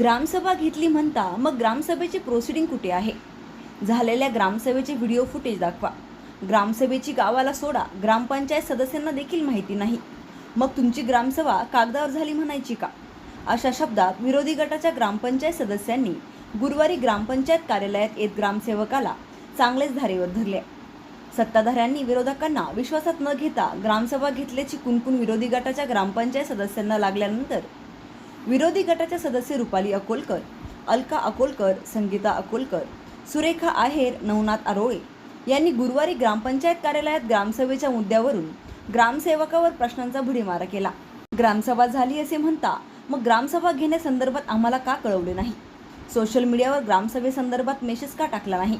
ग्रामसभा घेतली म्हणता मग ग्रामसभेची प्रोसिडिंग कुठे आहे? झालेल्या ग्रामसभेचे व्हिडिओ फुटेज दाखवा. ग्रामसभेची गावाला सोडा. ग्रामपंचायत सदस्यांना देखील माहिती नाही. मग तुमची ग्रामसभा कागदावर झाली म्हणायची का? अशा शब्दात विरोधी गटाच्या ग्रामपंचायत सदस्यांनी गुरुवारी ग्रामपंचायत कार्यालयात येत ग्रामसेवकाला चांगलेच धारेवर धरले. सत्ताधाऱ्यांनी विरोधकांना विश्वासात न घेता ग्रामसभा घेतल्याची कुणकुण विरोधी गटाच्या ग्रामपंचायत सदस्यांना लागल्यानंतर विरोधी गटाच्या सदस्य रुपाली अकोलकर अलका अकोलकर संगीता अकोलकर सुरेखा आहेर नवनाथ आरोळे यांनी गुरुवारी ग्रामपंचायत कार्यालयात ग्रामसभेच्या मुद्द्यावरून ग्रामसेवकावर प्रश्नांचा भुडीमारा केला. ग्रामसभा झाली असे म्हणता मग ग्रामसभा घेण्यासंदर्भात आम्हाला का कळवले नाही? सोशल मीडियावर ग्रामसभेसंदर्भात मेसेज का टाकला नाही?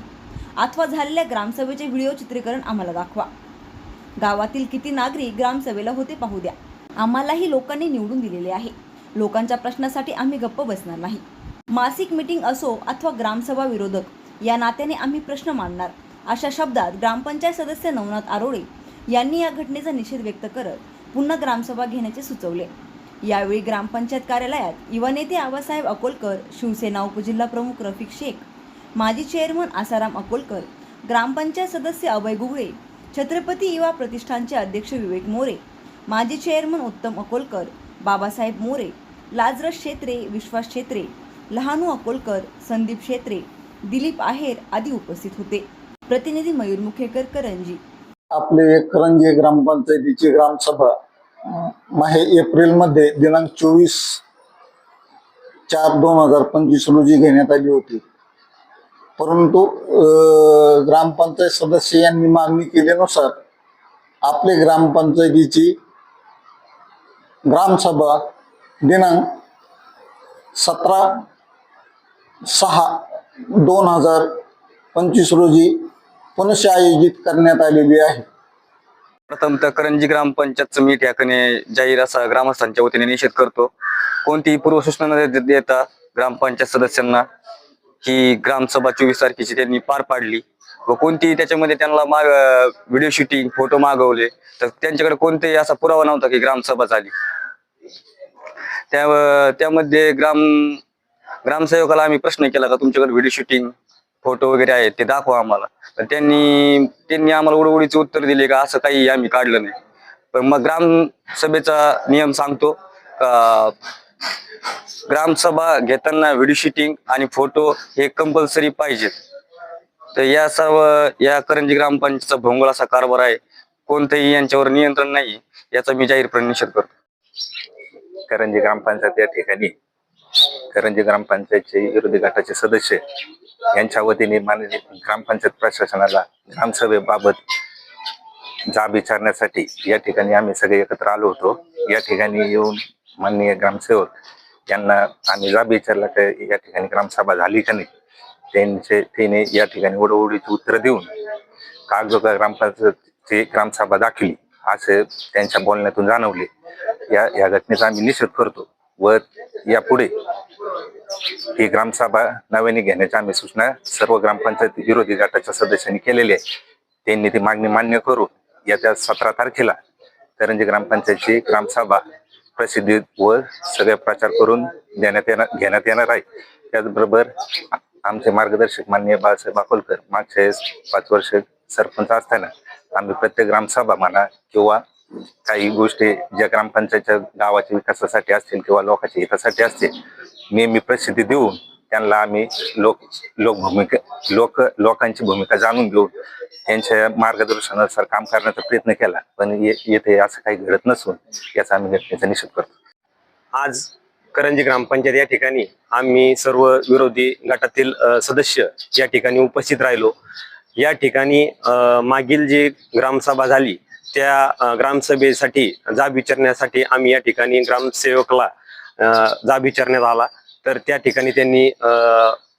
अथवा झालेल्या ग्रामसभेचे व्हिडिओ चित्रीकरण आम्हाला दाखवा. गावातील किती नागरिक ग्रामसभेला होते पाहू द्या. आम्हालाही लोकांनी निवडून दिलेले आहे. लोकांच्या प्रश्नासाठी आम्ही गप्प बसणार नाही. मासिक मीटिंग असो अथवा ग्रामसभा विरोधक या नात्याने आम्ही प्रश्न मांडणार. अशा शब्दात ग्रामपंचायत सदस्य नवनाथ आरोळे यांनी या घटनेचा निषेध व्यक्त करत पुन्हा ग्रामसभा घेण्याचे सुचवले. यावेळी ग्रामपंचायत कार्यालयात युवा नेते आबासाहेब अकोलकर शिवसेना उपजिल्हा प्रमुख रफिक शेख माजी चेअरमन आसाराम अकोलकर ग्रामपंचायत सदस्य अभय गुगळे छत्रपती युवा प्रतिष्ठानचे अध्यक्ष विवेक मोरे माजी चेअरमन उत्तम अकोलकर बाबासाहेब मोरे लाजरस शेत्रे विश्वास शेत्रे लहानू अकोलकर संदीप शेत्रे दिलीप आहेर आदी उपस्थित होते. प्रतिनिधी मयूर मुखेकर करंजी. आपले करंजी ग्रामपंचायतीची ग्रामसभा माहे एप्रिलमध्ये दिनांक चोवीस चार दोन हजार पंचवीस रोजी घेण्यात आली होती. परंतु ग्रामपंचायत सदस्य यांनी मागणी केल्यानुसार आपले ग्रामपंचायतीची ग्रामसभा दिनांक सतरा सहा दोन हजार पंचवीस रोजी पुनश्च आयोजित करण्यात आलेली आहे. प्रथम तर करंजी ग्रामपंचायतचं मी ठिकाणी जाहीर असा ग्रामस्थांच्या वतीने निषेध करतो. कोणतीही पूर्वसूचना न देता ग्रामपंचायत सदस्यांना ही ग्रामसभा चोवीस तारखेची त्यांनी पार पाडली. व कोणतीही त्याच्यामध्ये त्यांना माग व्हिडिओ शूटिंग फोटो मागवले तर त्यांच्याकडे कोणताही असा पुरावा नव्हता की ग्रामसभा झाली. त्या त्यामध्ये ग्राम ग्रामसेवकाला आम्ही प्रश्न केला का तुमच्याकडे व्हिडिओ शूटिंग फोटो वगैरे आहेत ते दाखवा आम्हाला. तर त्यांनी त्यांनी आम्हाला उडवडीचे उत्तर दिले का असं काही आम्ही काढलं नाही. पण मग ग्राम सभेचा नियम सांगतो का ग्रामसभा घेताना व्हिडिओ शूटिंग आणि फोटो हे कंपल्सरी पाहिजेत. तर या सर्व या करंजी ग्रामपंचायतचा भोंगळ असा कारभार आहे. कोणतंही यांच्यावर नियंत्रण नाही याचा मी जाहीरपणे निषेध करतो. करंजी ग्रामपंचायत या ठिकाणी करंजी ग्रामपंचायतचे विरोधी गटाचे सदस्य यांच्या वतीने माननीय ग्रामपंचायत प्रशासनाला ग्रामसभेबाबत जाब विचारण्यासाठी या ठिकाणी आम्ही सगळे एकत्र आलो होतो. या ठिकाणी येऊन माननीय ग्रामसेवक यांना आम्ही जाब विचारला की या ठिकाणी ग्रामसभा झाली का नाही? त्यांचे तिने या ठिकाणी ओढवडीची उत्तर देऊन कागजोगा ग्रामपंचायतची ग्रामसभा दाखली असे त्यांच्या बोलण्यातून जाणवले. या या घटनेचा आम्ही निषेध करतो व यापुढे ही ग्रामसभा नव्याने घेण्याच्या आम्ही सूचना सर्व ग्रामपंचायत विरोधी गटाच्या सदस्यांनी केलेली आहे. त्यांनी ती मागणी मान्य करून येत्या सतरा तारखेला करंजी ग्रामपंचायतची ग्रामसभा प्रसिद्धी व सगळे प्रचार करून देण्यात येणार घेण्यात येणार आहे. त्याचबरोबर आमचे मार्गदर्शक माननीय बाळासाहेब अकोलकर मागच्या पाच वर्ष सरपंच असताना आम्ही प्रत्येक ग्रामसभा म्हणा किंवा काही गोष्टी ज्या ग्रामपंचायतच्या गावाच्या विकासासाठी असतील किंवा लोकांच्या हितासाठी असतील नेहमी प्रसिद्धी देऊन त्यांना आम्ही लोक लोक भूमिका लोक लोकांची भूमिका जाणून घेऊन त्यांच्या मार्गदर्शनानुसार काम करण्याचा प्रयत्न केला. पण ये- येथे असं काही घडत नसून याचा आम्ही घटनेचा निषेध करतो. आज करंजी ग्रामपंचायत या ठिकाणी आम्ही सर्व विरोधी गटातील सदस्य या ठिकाणी उपस्थित राहिलो. या ठिकाणी मागील जी ग्रामसभा झाली त्या ग्रामसभेसाठी जाब विचारण्यासाठी आम्ही या ठिकाणी ग्रामसेवकला जाब विचारण्यात आला. तर त्या ठिकाणी त्यांनी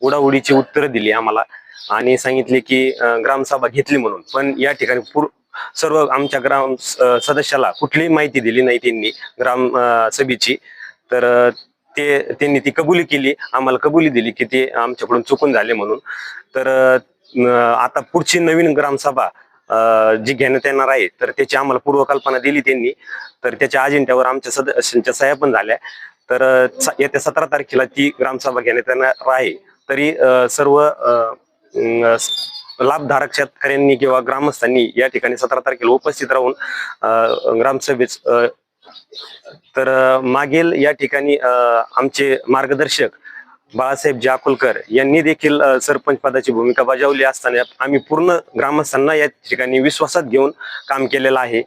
उडाउडीची उत्तरं दिली आम्हाला आणि सांगितले की ग्रामसभा घेतली म्हणून. पण या ठिकाणी पूर सर्व आमच्या ग्राम सदस्याला कुठलीही माहिती दिली नाही त्यांनी ग्राम सभेची. तर ते त्यांनी ती कबुली केली आम्हाला कबुली दिली की ते आमच्याकडून चुकून झाले म्हणून. तर आता पुढची नवीन ग्रामसभा जी घेण्यात येणार आहे तर त्याची आम्हाला पूर्वकल्पना दिली त्यांनी. तर त्याच्या अजेंड्यावर आमच्या सदस्यांच्या सह्या पण झाल्या. तर येत्या सतरा तारखेला ती ग्रामसभा घेण्यात येणार आहे. तरी सर्व अं, लाभधारक शेतकऱ्यांनी किंवा ग्रामस्थांनी या ठिकाणी सतरा तारखेला उपस्थित राहून अ, ग्रामसभेत तर मागील या ठिकाणी अ, आमचे मार्गदर्शक बाळासाहेब जाकुलकर यांनी देखील सरपंच पदाची भूमिका बजावली असताना आम्ही पूर्ण ग्रामस्थांना या ठिकाणी विश्वासात घेऊन काम केलेलं आहे.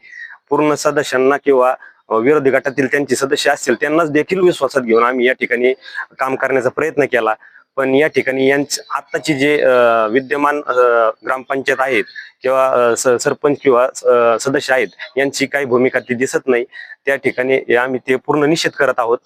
पूर्ण सदस्यांना किंवा विरोधी गटातील त्यांचे सदस्य असतील त्यांनाच देखील विश्वासात घेऊन आम्ही या ठिकाणी काम करण्याचा प्रयत्न केला. पण या ठिकाणी यांच आत्ताची जे विद्यमान ग्रामपंचायत आहेत किंवा सरपंच किंवा सदस्य आहेत यांची काही भूमिका ती दिसत नाही. त्या ठिकाणी आम्ही ते पूर्ण निषेध करत आहोत.